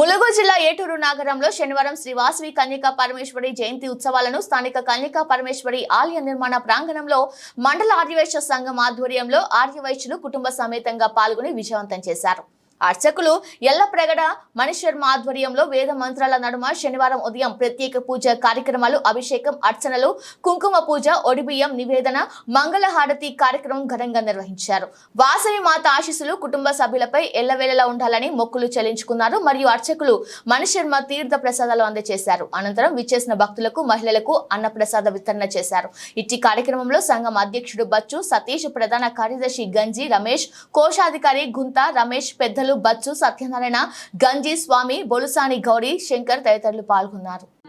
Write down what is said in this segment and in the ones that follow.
ములుగు జిల్లా ఏటూరు నగరంలో శనివారం శ్రీ వాసవి కన్యకా పరమేశ్వరి జయంతి ఉత్సవాలను స్థానిక కన్యకా పరమేశ్వరి ఆలయ నిర్మాణ ప్రాంగణంలో మండల ఆర్యవైశ్య సంఘం ఆధ్వర్యంలో ఆర్యవైశ్యులు కుటుంబ సమేతంగా పాల్గొని విజయవంతం చేశారు. అర్చకులు ఎల్లప్రగడ మణిశర్మ ఆధ్వర్యంలో వేద మంత్రాల నడుమ శనివారం ఉదయం ప్రత్యేక పూజ కార్యక్రమాలు అభిషేకం అర్చనలు కుంకుమ పూజ ఒడిబియ్యం నివేదన మంగళ హారతి కార్యక్రమం ఘనంగా నిర్వహించారు. వాసవి మాత ఆశీస్సులు కుటుంబ సభ్యులపై ఎల్లవేళలా ఉండాలని మొక్కులు చెల్లించుకున్నారు. మరియు అర్చకులు మణిశర్మ తీర్థ ప్రసాదాలు అందజేశారు. అనంతరం విచ్చేసిన భక్తులకు మహిళలకు అన్నప్రసాద వితరణ చేశారు. ఇట్టి కార్యక్రమంలో సంఘం అధ్యక్షుడు బచ్చు సతీష్ ప్రధాన కార్యదర్శి గంజి రమేష్ కోశాధికారి గుంత రమేష్ పెద్దలు బచ్చు సత్యనారాయణ గంజి స్వామి బొలుసాని గౌరీ శంకర్ తదితరులు పాల్గొన్నారు.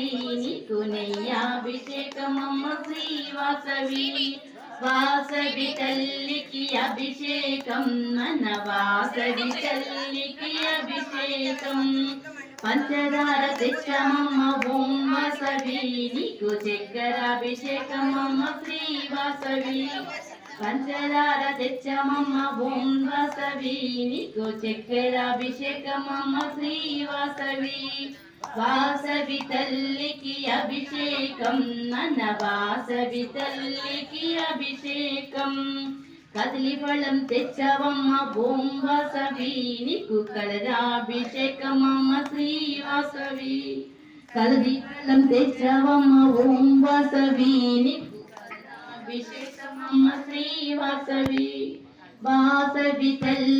సమాలాదన చంద్రిక తరుణీ తాపసారాధ్యా తనుమధ్యాతమోపహ చితిస్తత్పదలక్ష్యార్థార్థేకరస్వరూపిణి స్వాత్మానందల విభూత బ్రహ్మాద్యానంద సంతతి పరా ప్రత్యక్ష రూపా పశ్యంతి బలదేవత మధ్యమా వైఖరి రూపా భక్తమాన సాంసిక కామేశ్వర ప్రాణాడే ప్రజ్ఞా కాలపూజిత శృంగార సంపూర్ణ రియాగాలం ధరిస్తుత కోటియా వికృతయా విందమండలవాసిని నభోయాగతమారాధ్యా రహస్య ప్రవర్తిక సత్య ప్రసాద దేవిషు సాక్షిని అభిషేకమమ్మ శ్రీ వాసవి వాసవి తల్లికి అభిషేకం మన వాసవి తల్లికి అభిషేకం పంచదార తెచ్చమమ్మ ఓం వాసవి నీకు చక్కెర అభిషేకమమ్మ శ్రీ వాసవి పంచదార తెచ్చమమ్మ ఓం వాసవి నీకు చక్కెర అభిషేకమమ్మ శ్రీ వాసవి వాసవి తల్లికి అభిషేకం మన వాసవి తల్లికి అభిషేకం. కదిలి ఫలం తెచ్చవమ్మ ఓం వాసవి నీకు కలరాభిషేకమమ్మ శ్రీ వాసవి కదిలి ఫలం తెచ్చవమ్మ ఓం వాసవి నీకు विशेष श्रीवासवी वासवी तल